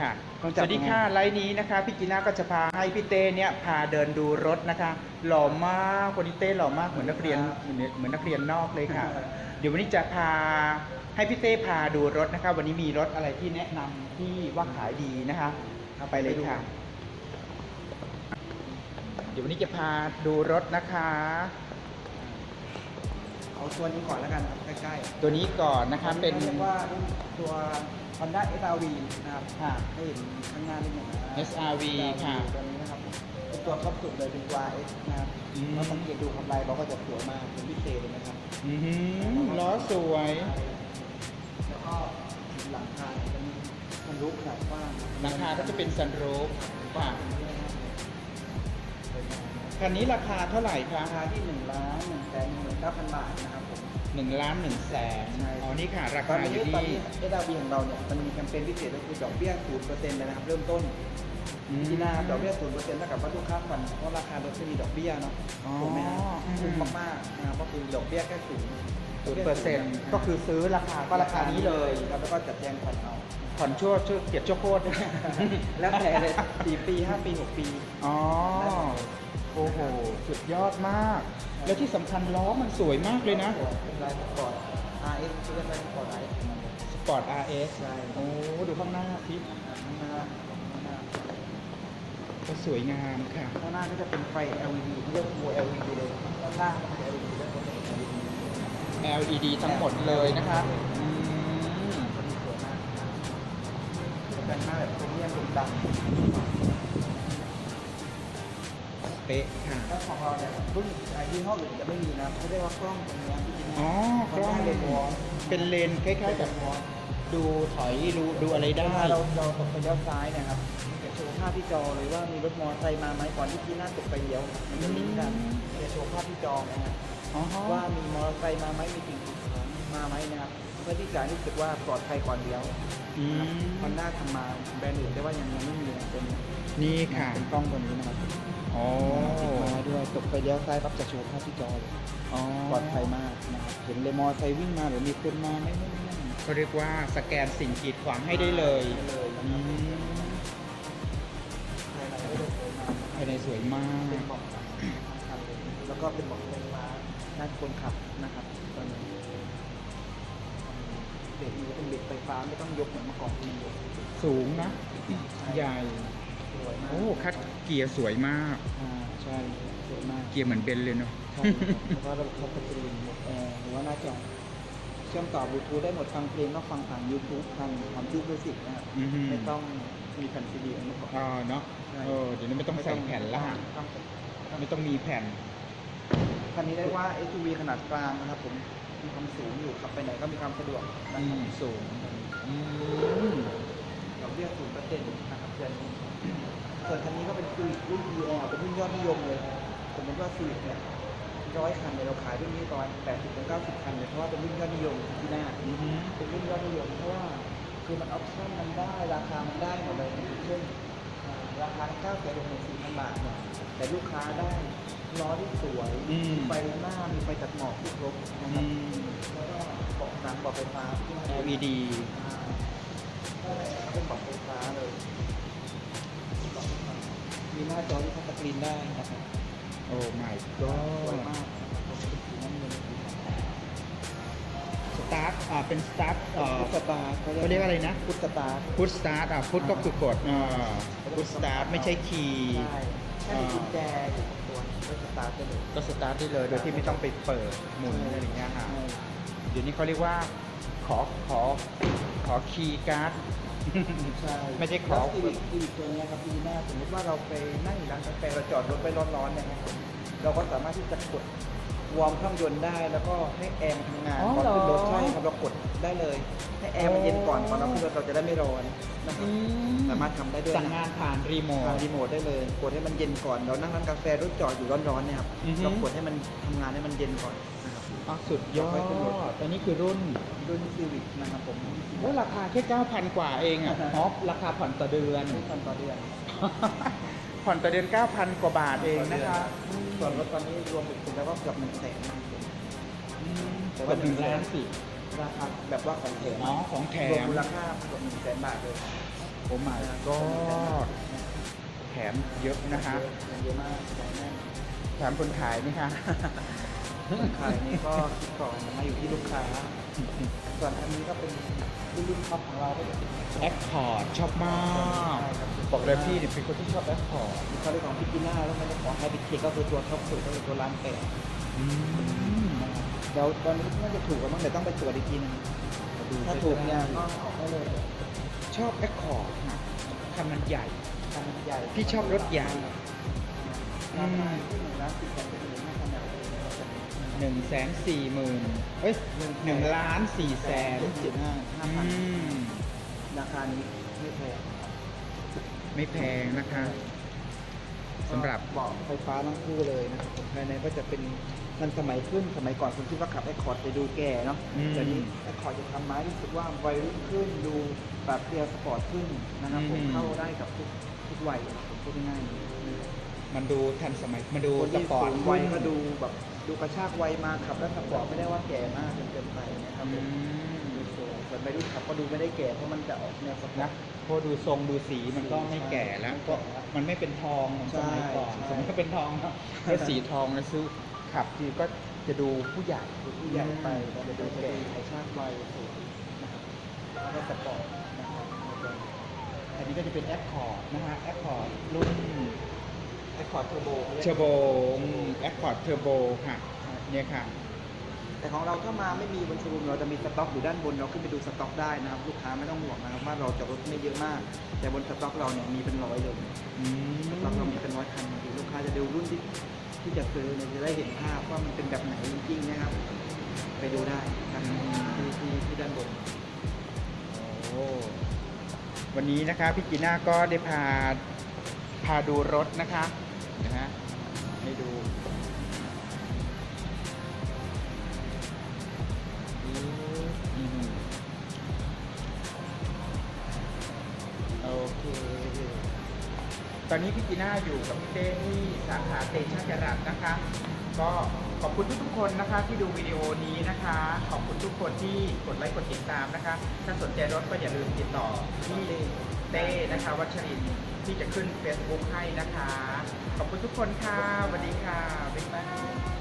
ค่ะต้องสจับวัสดีค่ะ ไลน์นี้นะคะ พี่จีน่าก็จะพาให้พี่เต้เนี่ยพาเดินดูรถนะคะ หล่อมากคนนี้เต้หล่อมากเหมือนนักเรียนเหมือนเหมือนนักเรียนนอกเลยค่ะ เดี๋ยววันนี้จะพาให้พี่เต้พาดูรถนะคะ วันนี้มีรถอะไรที่แนะนำที่ว่าขายดีนะคะเอาไปเลยค่ะ เดี๋ยววันนี้จะพาดูรถนะคะเอาตัวนี้ก่อนแล้วกันครับใกล้ๆตัวนี้ก่อนนะคะเป็นเรียกว่าตัว Honda SRV นะครับค่ะให้เห็นข้างหน้านิดหนึ่งนะ SRV ค่ะ ตัวนี้นะครับเป็นตัวท็อปสุดเลยเป็น YS นะครับอืม แล้วสังเกตดูกำไรเราก็จะสวยมากเป็นพิเศษเลยนะครับอือหือล้อสวย แล้วก็หลังคาจะมีมันลุกแบบกว้างหลังคาก็จะเป็นซันรูฟค่ะคั นนี้ราคาเท่าไหร่คะราคาที่หนึ่งล้านหนึ่งแสนหนึ่งเก้าพันบาทนะครับผม หนึ่งล้านหนึ่งแสนใช่ อ๋อนี่ค่ะ ราตอนคาอนี้ยู่ตอนที่นี้เอดาบีของเราเนี่ยมันมีแคมเปญพิเศษก็คือดอกเบี้ยศูนย์เปอร์เซ็นต์เลยนะครับเริ่มต้นอืม ที่หน้าดอกเบี้ยศูนย์เปอร์เซ็นต์เท่ากับว่าลูกค้าผ่อนเพราะราคารถไม่มีดอกเบี้ยเนาะอ๋อถูกไหมฮะอืมคุ้มมากๆนะครับก็คือดอกเบี้ยแค่ศูนย์ศูนย์เปอร์เซ็นต์ก็คือซื้อราคาก็ราคานี้เลยครับแล้วก็จัดแจงผ่อนเอา ผ่อนชั่วชั่วเกียรติชั่วโคตร แล้วแต่เลยสี่ปีห้าปีหกปี อ๋อ โอ้โห สุดยอดมาก แล้วที่สำคัญล้อมันสวยมากเลยนะเป็นลายสปอร์ต RS ชื่อเล่นลายสปอร์ต RS สปอร์ต RS ใช่โอ้ดูข้างหน้าพี่ข้างหน้าข้างหน้าก็สวยงามค่ะ ข้างหน้าก็จะเป็นไฟ LED เรียกโม LED เลยข้างหน้าก็เป็น LED แล้วก็เป็น LED LED ทั้งหมดเลยนะคะ ดำเป๊ะค่ะแล้วของเราเนี่ยรุ่นยี่ห้ออื่นจะไม่มีนะเขาเรียกว่ากล้องตรงนี้ที่จริงๆอ๋อกล้องเลนวอลเป็นเลนคล้ายๆแบบดูถอยดูดูอะไรได้ถ้าเราเราตกไปเลี้ยวซ้ายเนี่ยครับจะโชว์ภาพที่จอเลยว่ามีรถมอเตอร์ไซค์มาไหมก่อนที่พี่หน้าตกไปเลี้ยวมันจะลิงก์กันจะโชว์ภาพที่จอนะฮะอ๋อฮะว่ามีมอเตอร์ไซค์มาไหมมีสิ่งกีดขวางมาไหมนะครับเพื่อที่จะให้รู้สึกว่าปลอดภัยก่อนเลี้ยวอืมฮอนด้าทำมาแบรนด์อื่นได้ว่ายังยังไม่มีนะเป็นนี่ค่ะเป็นกล้องตัวนี้นะครับอ๋อติดมาด้วยตกไปเลี้ยวซ้ายปั๊บจะโชว์ภาพที่จอเลยอ๋อปลอดภัยมากนะครับเห็นเลยมอเตอร์ไซค์วิ่งมาหรือมีคนมาไม่ไม่ไม่ไม่เขาเรียกว่าสแกนสิ่งกีดขวางให้ได้เลยได้เลยนะอืครับมภายในสวยมากเป็นเบาะทั้งคันเลยแล้วก็เป็นเบาะไฟฟ้าด้านคนขับนะครับตอนนี้ เบรกมือเป็นเบรกไฟฟ้าไม่ต้องยกเหมือนเมื่อก่อนที่มันยกสูงนะ ใหญ่สวยมากโอ้คัดเกียร์สวยมาก อ่าใช่สวยมากเกียร์เหมือนเบนซ์เลยเนาะใช่ครับแล้วก็ระบบเขาเป็นลิงหมดแอร์หรือว่าหน้าจอเชื่อมต่อบลูทูธได้หมดฟังเพลงก็ฟังผ่าน YouTube ทางทำยูทูบสิกนะครับอือฮึไม่ต้องมีแผ่นซีดีเหมือนเมื่อก่อนอ๋อเนาะใช่ เออเดี๋ยวนี้ไม่ต้องใส่แผ่นละต้องไม่ต้องมีแผ่น คันนี้ได้ว่า SUV ขนาดกลางนะครับผม มีความสูงอยู่ขับไปไหนก็มีความสะดวกนะอืครับมสูงอืมดอกเบี้ยศูนย์เปอร์เซ็นต์นะครับเดือนนี้ส่วนคันนี้ก็เป็นซีวิกรุ่น EL เป็นรุ่นยอดนิยมเลยสมมติว่าซีวิกเนี่ยร้อยคันเนี่ยเราขายรุ่นนี้ประมาณแปดสิบถึงเก้าสิบคันเลยเพราะว่าเป็นรุ่นยอดนิยมที่หน้า อือฮึเป็นรุ่นยอดนิยมเพราะว่าคือมันออปชั่นมันได้ราคามันได้หมดเลยเช่นอ่าราคา9ก้าแสนหกหมื่นสี่พันบาทเนี่ยแต่ลูกค้าได้ ล้อที่สวยอืมมีไฟหน้ามีไฟตัดหมอกที่ครบนะคอืรับมแล้วก็เบาะหนังเบาะไฟฟ้าที่มัน LED อ่าเป็นเบาะไฟฟ้าเลยเบาะไฟฟ้ามีหน้าจอที่ทัชสกรีนได้นะครับโอ้ my สวย god มากนะครับเป็นสีน้ำเงินสีขาวสตาร์ทอ่าเป็นสตาร์ทเอ่อ พุทธสตาร์ทเขาเรียกอะไรนะ พุทธสตาร์ทพุทสตาร์ทอะพุทก็คือกดอ่าพุทสตาร์ทไม่ใช่คีย์ ใช่แค่มีกุญแจอยู่กับตัว ก็สตาร์ทได้เลยก็สตาร์ทได้เลยโดยที่ไม่ต้องไปเปิดหมุนอะไรอย่างเงี้ยฮะเดี๋ยวนี้เขาเรียกว่าขอขอขอคีย์การ์ดใช่ไม่ใช่ขอแล้วซีวิกซีวิกตัวเนี้ยครับดีมากสมมติว่าเราไปนั่งอยู่ร้านกาแฟเราจอดรถไว้ร้อนๆเนี่ยนะครับเราก็สามารถที่จะกดวอร์มเครื่องยนต์ได้แล้วก็ให้แอร์มันทำงานอ๋อก่อนขึ้นรถเหรอใช่ครับเรากดได้เลย ให้แอร์มันเย็นก่อนก่อนเราขึ้นรถเราจะได้ไม่ร้อนนะครับ สามารถทำได้ด้วยสั่งงานผ่านรีโมททางรีโมทได้เลยกดให้มันเย็นก่อนเรานั่งร้านกาแฟรถจอดอยู่ร้อนๆเนี่ยครับอือฮึ เรากดให้มันทำงานให้มันเย็นก่อนนะครับ อ๋อสุดยอดค่อยขึ้นรถอันนี้คือรุ่นรุ่นซีวิกนะครับผมโอ้ราคาแค่ 9,000 กว่าเองอะอ๋อราคาผ่อนต่อเดือนไม่ทันต่อเดือนผ่อนต่อเดือน 9,000 กว่าบาทเองนะคะส่วนรถตอนนี้รวมถึงแล้วก็เกือบหนึ่งแสนนะครับผมแต่ว่าหนึ่งล้านสิราคาแบบว่าของแถมอ๋อของแถรวมมมูลค่าเกือบหนึ่งแสนบาทเลยอ โอ้ my god แถมเยอะนะคะเยอะมากแถมแน่นแถมคนขายไหมคะขายนี่ก็คิดก่อนมาอยู่ที่ลูกค้า ส่วนอันนี้ก็เป็นรุ่นรุ่นท็อปของเราก็จะเป็นแอคคอร์ดชอบมากบอกเลยพี่เนี่ยเป็นคนที่ชอบแอคคอร์ดมีเขาเรียกของพิกิน่าแล้วมันจะของไฮบิทเคก็คือตัวท็อปสุดก็คือตัวร้านแปดอืมเดี๋ยวตอนนี้น่าจะถูกกันบ้างแต่ต้องไปตรวจอีกทีหนึงถ้าถูกเนี่ยก็ออกได้เลย ชอบแอคคอร์ดค่ะคันมันใหญ่คันใหญ่พี่ชอบรถใหญ่ราคาที่หนึ่งล้านสี่แสนเป็นหนึ่งห้าพันบาทหนึ่งแสนสี่หมื่นเอ้ยหนึ่งล้านสี่แสนเจ็ดห้าห้าอืพันมราคานี้ไม่แพงไม่แพงนะคะ สำหรับเบาะไฟฟ้าทั้งคู่เลยนะครับผมภายในก็จะเป็นมันสมัยขึ้นสมัยก่อนคุณคิดว่าขับไอคอร์ดจะดูแก่เนาะอืมแต่นี้ไอคอร์ดจะทำมารู้สึกว่าวัยรุ่นขึ้นดูแบบเพียสปอร์ตขึ้นนะครับผมเข้าได้กับทุกทุกวัยผมพูดง่ายๆมันดูทันสมัยมันดูคนสที่ปอร์ตสูงวัยก็ดูแบบดูกระชากวัยมาขับแล้วสปอร์ตไม่ได้ว่าแก่มากจนเกินไปนะครับอืผมมดู สูงส่วนวัยรุ่นขับก็ดูไม่ได้แก่เพราะมันจะออกแนวสปอนะร์ต พอดูทรงดูสีมันก็ไม่แก่แล้วก็มันไม่เป็นทองเหมือนสมัยก่อนใช่สมัยก็เป็นทองเนอะแล้วสีทองแล้วซื้อขับทีก็จะดูผู้ใหญ่ ดูผู้ใหญ่ไปแต่จะดูแก่กระชากวัยสูงนะครับแล้วก็สปอร์ตนะครับอันนี้ก็จะเป็นแอคคอร์ดนะฮะแอคคอร์ดรุ่นไอคอร์ดเทอร์โบเทอร์โบแอคคอร์ดเทอร์โบค่ะเนี่ยค่ะ แต่ของเราถ้ามาไม่มีบนโชว์รูมเราจะมีสต็อกอยู่ด้านบนเราขึ้นไปดูสต็อกได้นะครับลูกค้าไม่ต้องห่วงนะครับว่าเราจะรถไม่เยอะมาก แต่บนสต็อกเราเนี่ยมีเป็นร้อยเลยสต็อกเรามีเป็นร้อยคันบางทีลูกค้าจะดูรุ่นที่ที่จะซื้อเนี่ยจะได้เห็นภาพว่ามันเป็นแบบไหนจริงๆนะครับ ไปดูได้ครับที่ที่ที่ด้านบนโอ้วันนี้นะคะพี่จีน่าก็ได้พาพาดูรถนะคะนะฮะให้ดู โอเค ตอนนี้พี่จีน่าอยู่กับพี่เต้ที่สาขาเตชันจรัสนะคะ ก็ขอบคุณทุกๆคนนะคะ ที่ดูวิดีโอนี้นะคะ ขอบคุณทุกคนที่กดไลค์กดติดตามนะคะ ถ้าสนใจรถก็อย่าลืมติดต่อที่เต้นะคะ วัชรินที่จะขึ้น Facebook ให้นะคะ ขอบคุณทุกคนค่ะสวัสดีค่ะบ๊ายบาย